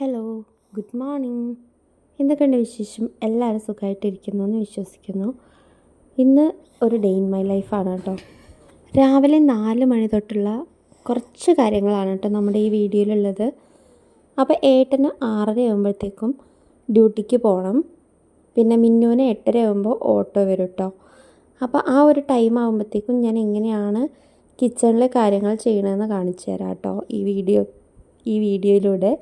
Hello good morning എന്തൊക്കെയുണ്ട് വിശേഷം? എല്ലാവരും സുഖമായിട്ടിരിക്കുന്നു എന്ന് വിശ്വസിക്കുന്നു. ഇന്ന് ഒരു ഡേ ഇൻ മൈ ലൈഫാണ് കേട്ടോ. രാവിലെ നാല് മണി തൊട്ടുള്ള കുറച്ച് കാര്യങ്ങളാണ് കേട്ടോ നമ്മുടെ ഈ വീഡിയോയിലുള്ളത്. അപ്പോൾ ഏട്ടന് ആറര ആകുമ്പോഴത്തേക്കും ഡ്യൂട്ടിക്ക് പോകണം പിന്നെ മിന്നുവിന് എട്ടര ആകുമ്പോൾ ഓട്ടോ വരും കേട്ടോ. അപ്പോൾ ആ ഒരു ടൈം ആകുമ്പോഴത്തേക്കും ഞാൻ എങ്ങനെയാണ് കിച്ചണിലെ കാര്യങ്ങൾ ചെയ്യണമെന്ന് കാണിച്ചു തരാം കേട്ടോ ഈ വീഡിയോ ഈ വീഡിയോയിലൂടെ.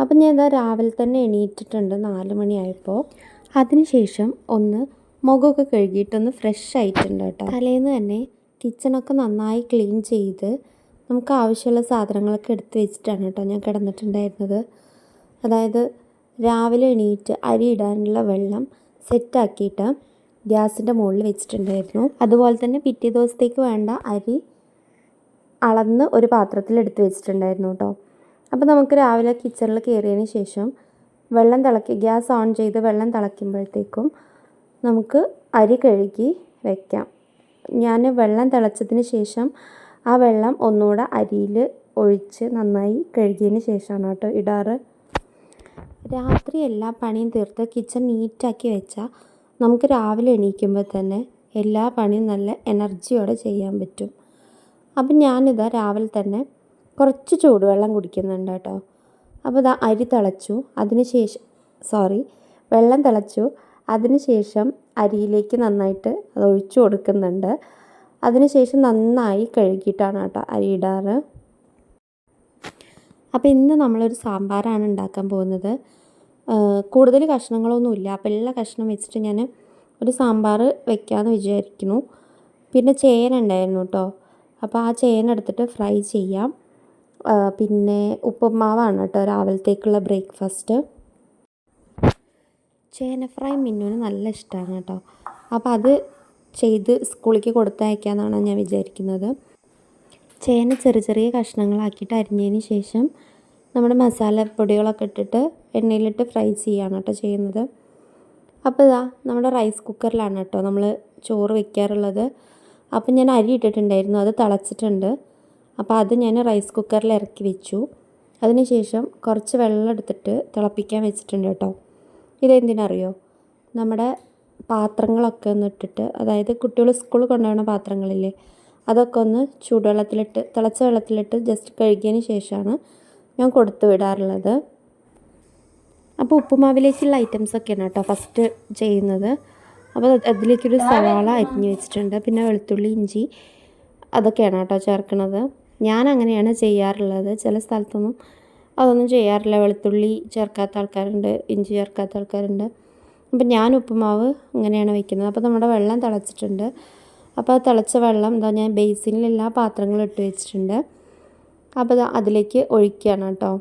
അപ്പം ഞാൻ ഇതാ രാവിലെ തന്നെ എണീറ്റിട്ടുണ്ട് നാല് മണിയായപ്പോൾ. അതിനുശേഷം ഒന്ന് മുഖമൊക്കെ കഴുകിയിട്ടൊന്ന് ഫ്രഷ് ആയിട്ടുണ്ട് കേട്ടോ. തലേന്ന് തന്നെ കിച്ചണൊക്കെ നന്നായി ക്ലീൻ ചെയ്ത് നമുക്ക് ആവശ്യമുള്ള സാധനങ്ങളൊക്കെ എടുത്ത് വെച്ചിട്ടാണ് കേട്ടോ ഞാൻ കിടന്നിട്ടുണ്ടായിരുന്നത്. അതായത് രാവിലെ എണീറ്റ് അരി ഇടാനുള്ള വെള്ളം സെറ്റാക്കിയിട്ട് ഗ്യാസിന്റെ മുകളിൽ വെച്ചിട്ടുണ്ടായിരുന്നു. അതുപോലെ തന്നെ പിറ്റേ ദിവസത്തേക്ക് വേണ്ട അരി അളന്ന് ഒരു പാത്രത്തിൽ എടുത്ത് വെച്ചിട്ടുണ്ടായിരുന്നു കേട്ടോ. അപ്പോൾ നമുക്ക് രാവിലെ കിച്ചണിൽ കയറിയതിന് ശേഷം വെള്ളം തിളക്കി ഗ്യാസ് ഓൺ ചെയ്ത് വെള്ളം തിളയ്ക്കുമ്പോഴത്തേക്കും നമുക്ക് അരി കഴുകി വയ്ക്കാം ഞാൻ വെള്ളം തിളച്ചതിന് ശേഷം ആ വെള്ളം ഒന്നുകൂടെ അരിയിൽ ഒഴിച്ച് നന്നായി കഴുകിയതിന് ശേഷമാണ് കേട്ടോ ഇടാറ്. രാത്രി എല്ലാ പണിയും തീർത്ത് കിച്ചൺ നീറ്റാക്കി വെച്ചാൽ നമുക്ക് രാവിലെ എണീക്കുമ്പോൾ തന്നെ എല്ലാ പണിയും നല്ല എനർജിയോടെ ചെയ്യാൻ പറ്റും. അപ്പം ഞാനിതാ രാവിലെ തന്നെ കുറച്ച് ചൂടുവെള്ളം കുടിക്കുന്നുണ്ട് കേട്ടോ അപ്പോൾ ഇതാ അരി തിളച്ചു. അതിന് ശേഷം സോറി വെള്ളം തിളച്ചു. അതിന് ശേഷം അരിയിലേക്ക് നന്നായിട്ട് അത് ഒഴിച്ചു കൊടുക്കുന്നുണ്ട്. അതിന് ശേഷം നന്നായി കഴുകിയിട്ടാണ് കേട്ടോ അരി ഇടാറ്. അപ്പോൾ ഇന്ന് നമ്മളൊരു സാമ്പാറാണ് ഉണ്ടാക്കാൻ പോകുന്നത്. കൂടുതൽ കഷ്ണങ്ങളൊന്നുമില്ല. അപ്പോൾ എല്ലാ കഷ്ണം വെച്ചിട്ട് ഞാൻ ഒരു സാമ്പാർ വെക്കാമെന്ന് വിചാരിക്കുന്നു. പിന്നെ ചേന ഉണ്ടായിരുന്നു കേട്ടോ. അപ്പോൾ ആ ചേന എടുത്തിട്ട് ഫ്രൈ ചെയ്യാം. പിന്നെ ഉപ്പുമാവാണ് കേട്ടോ രാവിലത്തേക്കുള്ള ബ്രേക്ക്ഫാസ്റ്റ്. ചേന ഫ്രൈ മിന്നുവിന് നല്ല ഇഷ്ടമാണ് കേട്ടോ. അപ്പോൾ അത് ചെയ്ത് സ്കൂളിലേക്ക് കൊടുത്തയക്കാമെന്നാണ് ഞാൻ വിചാരിക്കുന്നത്. ചേന ചെറിയ ചെറിയ കഷ്ണങ്ങളാക്കിയിട്ട് അരിഞ്ഞതിന് ശേഷം നമ്മുടെ മസാലപ്പൊടികളൊക്കെ ഇട്ടിട്ട് എണ്ണയിലിട്ട് ഫ്രൈ ചെയ്യുകയാണ് കേട്ടോ ചെയ്യുന്നത്. അപ്പോൾ ഇതാ നമ്മുടെ റൈസ് കുക്കറിലാണ് കേട്ടോ നമ്മൾ ചോറ് വെക്കാറുള്ളത്. അപ്പം ഞാൻ അരി ഇട്ടിട്ടുണ്ടായിരുന്നു അത് തിളച്ചിട്ടുണ്ട്. അപ്പോൾ അത് ഞാൻ റൈസ് കുക്കറിൽ ഇറക്കി വെച്ചു. അതിനുശേഷം കുറച്ച് വെള്ളം എടുത്തിട്ട് തിളപ്പിക്കാൻ വെച്ചിട്ടുണ്ട് കേട്ടോ. ഇതെന്തിനറിയോ? നമ്മുടെ പാത്രങ്ങളൊക്കെ ഒന്ന് ഇട്ടിട്ട് അതായത് കുട്ടികൾ സ്കൂളിൽ കൊണ്ടുപോകുന്ന പാത്രങ്ങളില്ലേ അതൊക്കെ ഒന്ന് ചൂടുവെള്ളത്തിലിട്ട് തിളച്ച വെള്ളത്തിലിട്ട് ജസ്റ്റ് കഴുകിയതിന് ശേഷമാണ് ഞാൻ കൊടുത്തു വിടാറുള്ളത്. അപ്പോൾ ഉപ്പുമാവിലേക്കുള്ള ഐറ്റംസൊക്കെയാണ് കേട്ടോ ഫസ്റ്റ് ചെയ്യുന്നത്. അപ്പോൾ അതിലേക്കൊരു സവാള അരിഞ്ഞ് വെച്ചിട്ടുണ്ട്. പിന്നെ വെളുത്തുള്ളി ഇഞ്ചി അതൊക്കെയാണ് കേട്ടോ ചേർക്കുന്നത്. ഞാൻ അങ്ങനെയാണ് ചെയ്യാറുള്ളത്. ചില സ്ഥലത്തൊന്നും അതൊന്നും ചെയ്യാറില്ല. വെളുത്തുള്ളി ചേർക്കാത്ത ആൾക്കാരുണ്ട് ഇഞ്ചി ചേർക്കാത്ത ആൾക്കാരുണ്ട്. അപ്പം ഞാൻ ഉപ്പുമാവ് ഇങ്ങനെയാണ് വെക്കുന്നത്. അപ്പോൾ നമ്മുടെ വെള്ളം തിളച്ചിട്ടുണ്ട്. അപ്പോൾ തിളച്ച വെള്ളം എന്താ ഞാൻ ബേസിനിൽ എല്ലാ പാത്രങ്ങളും ഇട്ട് വെച്ചിട്ടുണ്ട്. അപ്പോൾ അതിലേക്ക് ഒഴിക്കുകയാണ് കേട്ടോ.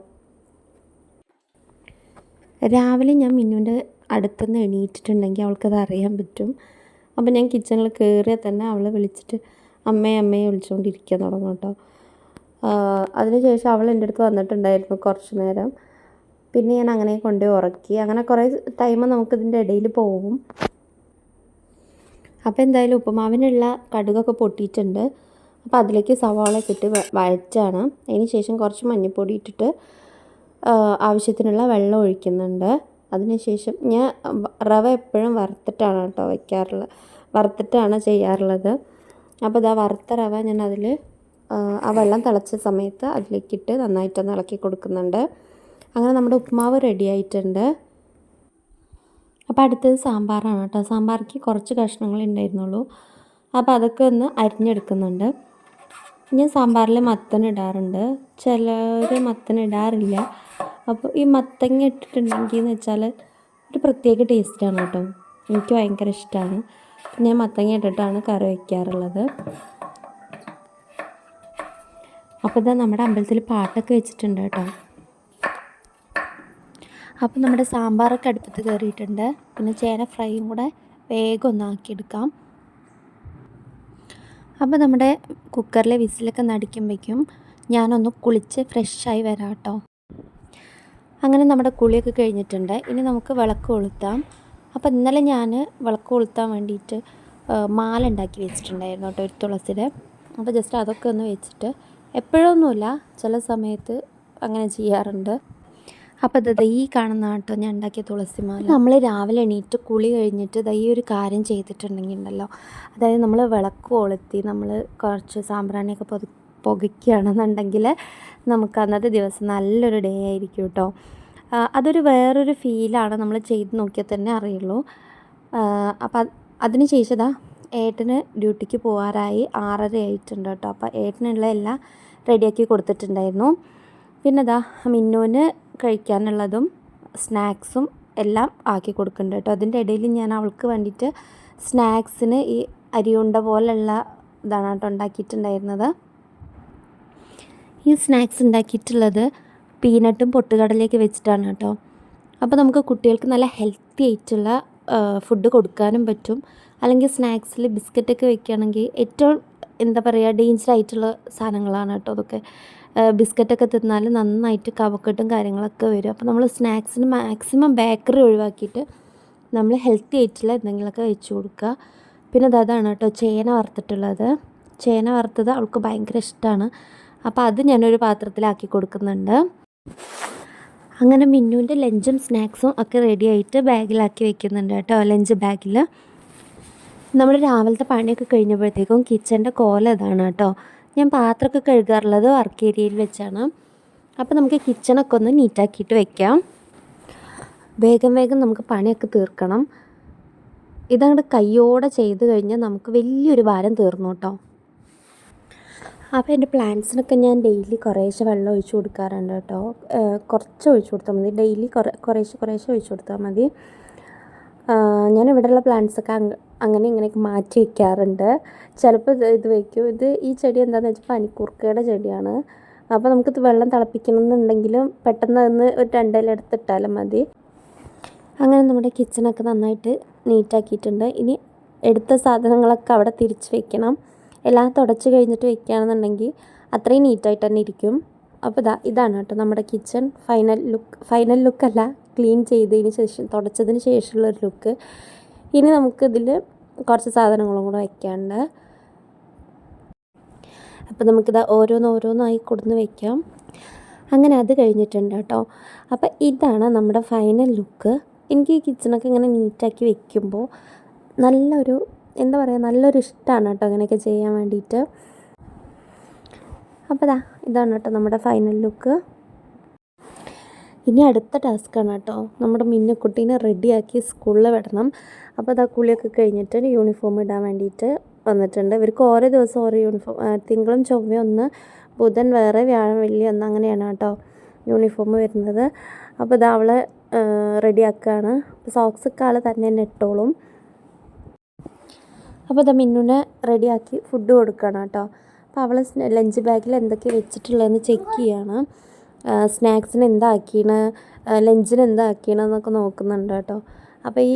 രാവിലെ ഞാൻ മിന്നുവിന്റെ അടുത്തുനിന്ന് എണീറ്റിട്ടുണ്ടെങ്കിൽ അവൾക്കത് അറിയാൻ പറ്റും. അപ്പോൾ ഞാൻ കിച്ചണിൽ കയറിയാൽ തന്നെ അവളെ വിളിച്ചിട്ട് അമ്മയെ അമ്മയെ വിളിച്ചുകൊണ്ടിരിക്കാൻ തുടങ്ങും കേട്ടോ. അതിനുശേഷം അവൾ എന്റെ അടുത്ത് വന്നിട്ടുണ്ടായിരുന്നു കുറച്ച് നേരം. പിന്നെ ഞാൻ അങ്ങനെ കൊണ്ടുപോയി ഉറക്കി. അങ്ങനെ കുറേ ടൈം നമുക്കിതിന്റെ ഇടയിൽ പോകും അപ്പോൾ എന്തായാലും ഉപ്പുമാവിനുള്ള കടുകൊക്കെ പൊട്ടിയിട്ടുണ്ട്. അപ്പോൾ അതിലേക്ക് സവാളയൊക്കെ ഇട്ട് വഴറ്റാണ്. അതിന് ശേഷം കുറച്ച് മഞ്ഞൾപ്പൊടി ഇട്ടിട്ട് ആവശ്യത്തിനുള്ള വെള്ളം ഒഴിക്കുന്നുണ്ട്. അതിനുശേഷം ഞാൻ റവ എപ്പോഴും വറുത്തിട്ടാണ് കേട്ടോ വയ്ക്കാറുള്ളത് വറുത്തിട്ടാണ് ചെയ്യാറുള്ളത്. അപ്പോൾ ഇതാ വറുത്ത റവ ഞാൻ അതിൽ ആ വെള്ളം തിളച്ച സമയത്ത് അതിലേക്കിട്ട് നന്നായിട്ടൊന്ന് ഇളക്കി കൊടുക്കുന്നുണ്ട്. അങ്ങനെ നമ്മുടെ ഉപ്മാവ് റെഡി ആയിട്ടുണ്ട്. അപ്പോൾ അടുത്തത് സാമ്പാറാണ് കേട്ടോ. സാമ്പാർക്ക് കുറച്ച് കഷ്ണങ്ങൾ ഉണ്ടായിരുന്നുള്ളൂ. അപ്പോൾ അതൊക്കെ ഒന്ന് അരിഞ്ഞെടുക്കുന്നുണ്ട്. ഞാൻ സാമ്പാറിൽ മത്തൻ ഇടാറുണ്ട്. ചിലർ മത്തൻ ഇടാറില്ല. അപ്പോൾ ഈ മത്തങ്ങ ഇട്ടിട്ടുണ്ടെങ്കിൽ എന്ന് വെച്ചാൽ ഒരു പ്രത്യേക ടേസ്റ്റാണ് കേട്ടോ. എനിക്ക് ഭയങ്കര ഇഷ്ടമാണ്. ഞാൻ മത്തങ്ങ ഇട്ടിട്ടാണ് കറി വയ്ക്കാറുള്ളത് അപ്പോൾ ഇതാ നമ്മുടെ അമ്പലത്തിൽ പാട്ടൊക്കെ വെച്ചിട്ടുണ്ട് കേട്ടോ. അപ്പോൾ നമ്മുടെ സാമ്പാറൊക്കെ അടുപ്പത്ത് കയറിയിട്ടുണ്ട് പിന്നെ ചേന ഫ്രൈയും കൂടെ വേഗം ഒന്നാക്കിയെടുക്കാം അപ്പോൾ നമ്മുടെ കുക്കറിലെ വിസിലൊക്കെ നടിക്കുമ്പോഴേക്കും ഞാനൊന്ന് കുളിച്ച് ഫ്രഷായി വരാം കേട്ടോ. അങ്ങനെ നമ്മുടെ കുളിയൊക്കെ കഴിഞ്ഞിട്ടുണ്ട്. ഇനി നമുക്ക് വിളക്ക് കൊളുത്താം. അപ്പോൾ ഇന്നലെ ഞാൻ വിളക്ക് കൊളുത്താൻ വേണ്ടിയിട്ട് മാല ഉണ്ടാക്കി വെച്ചിട്ടുണ്ടായിരുന്നു കേട്ടോ ഒരു തുളസിയുടെ. അപ്പോൾ ജസ്റ്റ് അതൊക്കെ ഒന്ന് വെച്ചിട്ട് എപ്പോഴൊന്നുമില്ല. ചില സമയത്ത് അങ്ങനെ ചെയ്യാറുണ്ട്. അപ്പോൾ ഇത് ഈ കാണുന്ന കേട്ടോ ഞാൻ ഉണ്ടാക്കിയ തുളസിമാല. നമ്മൾ രാവിലെ എണീറ്റ് കുളി കഴിഞ്ഞിട്ട് ദാ ഒരു കാര്യം ചെയ്തിട്ടുണ്ടെങ്കിൽ ഉണ്ടല്ലോ അതായത് നമ്മൾ വിളക്ക് കൊളുത്തി നമ്മൾ കുറച്ച് സാമ്പ്രാണിയൊക്കെ പൊതു പുകയ്ക്കുകയാണെന്നുണ്ടെങ്കിൽ നമുക്ക് അന്നത്തെ ദിവസം നല്ലൊരു ഡേ ആയിരിക്കും കേട്ടോ. അതൊരു വേറൊരു ഫീലാണ് നമ്മൾ ചെയ്ത് നോക്കിയാൽ തന്നെ അറിയുള്ളൂ. അപ്പം അതിന് ശേഷം ഏട്ടന് ഡ്യൂട്ടിക്ക് പോകാറായി ആറര ആയിട്ടുണ്ട് കേട്ടോ. അപ്പോൾ ഏട്ടനുള്ള എല്ലാം റെഡിയാക്കി കൊടുത്തിട്ടുണ്ടായിരുന്നു. പിന്നെ ദാ മിന്നുവിന് കഴിക്കാനുള്ളതും സ്നാക്സും എല്ലാം ആക്കി കൊടുക്കുന്നുണ്ട് കേട്ടോ. അതിന്റെ ഇടയിൽ ഞാൻ അവൾക്ക് വേണ്ടിയിട്ട് സ്നാക്സിന് ഈ അരിയുണ്ട പോലുള്ള ഇതാണ് കേട്ടോ ഉണ്ടാക്കിയിട്ടുണ്ടായിരുന്നത്. ഈ സ്നാക്സ് ഉണ്ടാക്കിയിട്ടുള്ളത് പീനട്ടും പൊട്ടുകടലയൊക്കെ വെച്ചിട്ടാണ് കേട്ടോ. അപ്പോൾ നമുക്ക് കുട്ടികൾക്ക് നല്ല ഹെൽത്തി ആയിട്ടുള്ള ഫുഡ് കൊടുക്കാനും പറ്റും. അല്ലെങ്കിൽ സ്നാക്സിൽ ബിസ്ക്കറ്റൊക്കെ വെക്കുകയാണെങ്കിൽ ഏറ്റവും എന്താ പറയുക ഡേഞ്ചർ ആയിട്ടുള്ള സാധനങ്ങളാണ് കേട്ടോ അതൊക്കെ. ബിസ്ക്കറ്റൊക്കെ തിന്നാൽ നന്നായിട്ട് കവക്കെട്ടും കാര്യങ്ങളൊക്കെ വരും. അപ്പോൾ നമ്മൾ സ്നാക്സിന് മാക്സിമം ബേക്കറി ഒഴിവാക്കിയിട്ട് നമ്മൾ ഹെൽത്തി ആയിട്ടുള്ള എന്തെങ്കിലുമൊക്കെ വെച്ച് കൊടുക്കുക. പിന്നെ അത് അതാണ് കേട്ടോ ചേന വറുത്തിട്ടുള്ളത്. ചേന വറുത്തത് അവൾക്ക് ഭയങ്കര ഇഷ്ടമാണ്. അപ്പോൾ അത് ഞാനൊരു പാത്രത്തിലാക്കി കൊടുക്കുന്നുണ്ട്. അങ്ങനെ മിന്നുവിന്റെ ലഞ്ചും സ്നാക്സും ഒക്കെ റെഡി ആയിട്ട് ബാഗിലാക്കി വെക്കുന്നുണ്ട് കേട്ടോ ലഞ്ച് ബാഗിൽ. നമ്മൾ രാവിലത്തെ പണിയൊക്കെ കഴിഞ്ഞപ്പോഴത്തേക്കും കിച്ചന്റെ കോല ഇതാണ് കേട്ടോ. ഞാൻ പാത്രമൊക്കെ കഴുകാറുള്ളത് വർക്ക് ഏരിയയിൽ വെച്ചാണ്. അപ്പോൾ നമുക്ക് കിച്ചണൊക്കെ ഒന്ന് നീറ്റാക്കിയിട്ട് വെക്കാം. വേഗം വേഗം നമുക്ക് പണിയൊക്കെ തീർക്കണം. ഇതങ്ങോട്ട് കയ്യോടെ ചെയ്ത് കഴിഞ്ഞാൽ നമുക്ക് വലിയൊരു ഭാരം തീർന്നു കേട്ടോ. അപ്പോൾ എന്റെ പ്ലാന്റ്സിനൊക്കെ ഞാൻ ഡെയിലി കുറേശ്ശെ വെള്ളം ഒഴിച്ചു കൊടുക്കാറുണ്ട് കേട്ടോ. കുറച്ച് ഒഴിച്ചു കൊടുത്താൽ മതി. ഡെയിലി കുറേ കുറേശ്ശെ കുറേശ്ശെ ഒഴിച്ചു കൊടുത്താൽ മതി. ഞാൻ ഇവിടെയുള്ള പ്ലാന്റ്സൊക്കെ അങ്ങ് അങ്ങനെ ഇങ്ങനെയൊക്കെ മാറ്റി വയ്ക്കാറുണ്ട് ചിലപ്പോൾ ഇത് ഇത് വയ്ക്കും ഇത് ഈ ചെടി എന്താണെന്ന് വെച്ചാൽ പനിക്കൂർക്കയുടെ ചെടിയാണ്. അപ്പോൾ നമുക്കിത് വെള്ളം തിളപ്പിക്കണം എന്നുണ്ടെങ്കിലും പെട്ടെന്ന് അതിന് ഒരു രണ്ടിലെടുത്തിട്ടാലും മതി. അങ്ങനെ നമ്മുടെ കിച്ചണൊക്കെ നന്നായിട്ട് നീറ്റാക്കിയിട്ടുണ്ട് ഇനി എടുത്ത സാധനങ്ങളൊക്കെ അവിടെ തിരിച്ച് വെക്കണം. എല്ലാം തുടച്ച് കഴിഞ്ഞിട്ട് വെക്കുകയാണെന്നുണ്ടെങ്കിൽ അത്രയും നീറ്റായിട്ട് തന്നെ ഇരിക്കും. അപ്പോൾ ഇതാ ഇതാണ് കേട്ടോ നമ്മുടെ കിച്ചൺ ഫൈനൽ ലുക്ക് ഫൈനൽ ലുക്കല്ല ക്ലീൻ ചെയ്തതിന് ശേഷം തുടച്ചതിന് ശേഷമുള്ളൊരു ലുക്ക്. ഇനി നമുക്കിതിൽ കുറച്ച് സാധനങ്ങളും കൂടെ വയ്ക്കാണ്ട് അപ്പോൾ നമുക്കിത് ഓരോന്ന് ഓരോന്നായി കൊടുന്ന് വയ്ക്കാം അങ്ങനെ അത് കഴിഞ്ഞിട്ടുണ്ട് കേട്ടോ. അപ്പോൾ ഇതാണ് നമ്മുടെ ഫൈനൽ ലുക്ക് എനിക്ക് ഈ കിച്ചണൊക്കെ ഇങ്ങനെ നീറ്റാക്കി വെക്കുമ്പോൾ നല്ലൊരു എന്താ പറയുക നല്ലൊരു ഇഷ്ടമാണ് കേട്ടോ അങ്ങനെയൊക്കെ ചെയ്യാൻ വേണ്ടിയിട്ട്. അപ്പോൾ ഇതാ ഇതാണ് കേട്ടോ നമ്മുടെ ഫൈനൽ ലുക്ക് ഇനി അടുത്ത ടാസ്ക്കാണ് കേട്ടോ. നമ്മുടെ മിന്നുക്കുട്ടീനെ റെഡിയാക്കി സ്കൂളിൽ വിടണം. അപ്പോൾ അതാ കുളിയൊക്കെ കഴിഞ്ഞിട്ട് യൂണിഫോം ഇടാൻ വേണ്ടിയിട്ട് വന്നിട്ടുണ്ട്. ഇവർക്ക് ഓരോ ദിവസം ഓരോ യൂണിഫോം തിങ്കളും ചൊവ്വയും ഒന്ന് ബുധൻ വേറെ വ്യാഴം വെള്ളി ഒന്ന് അങ്ങനെയാണ് കേട്ടോ യൂണിഫോം വരുന്നത്. അപ്പോൾ ഇത് അവളെ റെഡിയാക്കുകയാണ് സോക്സ് ഒക്കെ ആൾ തന്നെ തന്നെ ഇട്ടോളും. അപ്പോൾ ഇതാ മിന്നുനെ റെഡിയാക്കി ഫുഡ് കൊടുക്കണം കേട്ടോ. അപ്പോൾ അവളെ ലഞ്ച് ബാഗിൽ എന്തൊക്കെ വെച്ചിട്ടുള്ളതെന്ന് ചെക്ക് ചെയ്യാണ്. സ്നാക്സിന് എന്താക്കിയാണ് ലഞ്ചിന് എന്താക്കിയാണ് എന്നൊക്കെ നോക്കുന്നുണ്ട് കേട്ടോ. അപ്പോൾ ഈ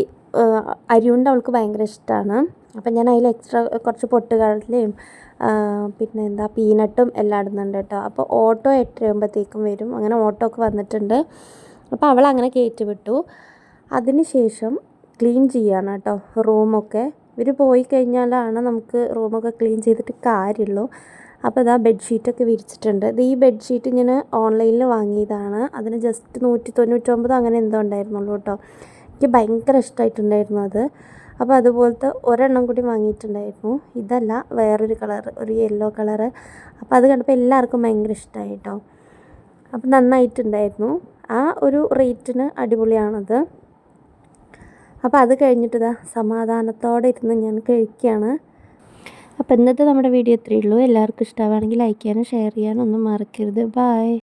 അരി കൊണ്ട് അവൾക്ക് ഭയങ്കര ഇഷ്ടമാണ് അപ്പം ഞാൻ അതിൽ എക്സ്ട്രാ കുറച്ച് പൊട്ടുകടലയും പിന്നെ എന്താ പീനട്ടും എല്ലാം ഇടുന്നുണ്ട് കേട്ടോ. അപ്പോൾ ഓട്ടോ എട്ടരയാകുമ്പോഴത്തേക്കും വരും. അങ്ങനെ ഓട്ടോ ഒക്കെ വന്നിട്ടുണ്ട്. അപ്പോൾ അവൾ അങ്ങനെ കയറ്റി വിട്ടു അതിന് ശേഷം ക്ലീൻ ചെയ്യാണ് കേട്ടോ റൂമൊക്കെ ഇവർ പോയി കഴിഞ്ഞാലാണ് നമുക്ക് റൂമൊക്കെ ക്ലീൻ ചെയ്തിട്ട് കാര്യമുള്ളൂ അപ്പോൾ ഇതാ ബെഡ്ഷീറ്റൊക്കെ വിരിച്ചിട്ടുണ്ട്. ഇത് ഈ ബെഡ്ഷീറ്റ് ഞാൻ ഓൺലൈനിൽ വാങ്ങിയതാണ്. അതിന് ജസ്റ്റ് നൂറ്റി തൊണ്ണൂറ്റൊമ്പത് അങ്ങനെ എന്തോ ഉണ്ടായിരുന്നുള്ളൂ കേട്ടോ. എനിക്ക് ഭയങ്കര ഇഷ്ടമായിട്ടുണ്ടായിരുന്നു അത്. അപ്പോൾ അതുപോലത്തെ ഒരെണ്ണം കൂടി വാങ്ങിയിട്ടുണ്ടായിരുന്നു. ഇതല്ല വേറൊരു കളർ ഒരു യെല്ലോ കളറ് അപ്പോൾ അത് കണ്ടപ്പോൾ എല്ലാവർക്കും ഭയങ്കര ഇഷ്ടമായി കേട്ടോ. അപ്പോൾ നന്നായിട്ടുണ്ടായിരുന്നു. ആ ഒരു റേറ്റിന് അടിപൊളിയാണത്. അപ്പോൾ അത് കഴിഞ്ഞിട്ട് ഇതാ സമാധാനത്തോടെ ഇരുന്ന് ഞാൻ കഴിക്കുകയാണ്. അപ്പോൾ ഇന്നത്തെ നമ്മുടെ വീഡിയോ ഇത്രയേ ഉള്ളൂ. എല്ലാവർക്കും ഇഷ്ടമാണെങ്കിൽ ലൈക്ക് ചെയ്യാനും ഷെയർ ചെയ്യാനും ഒന്നും മറക്കരുത്. ബായ്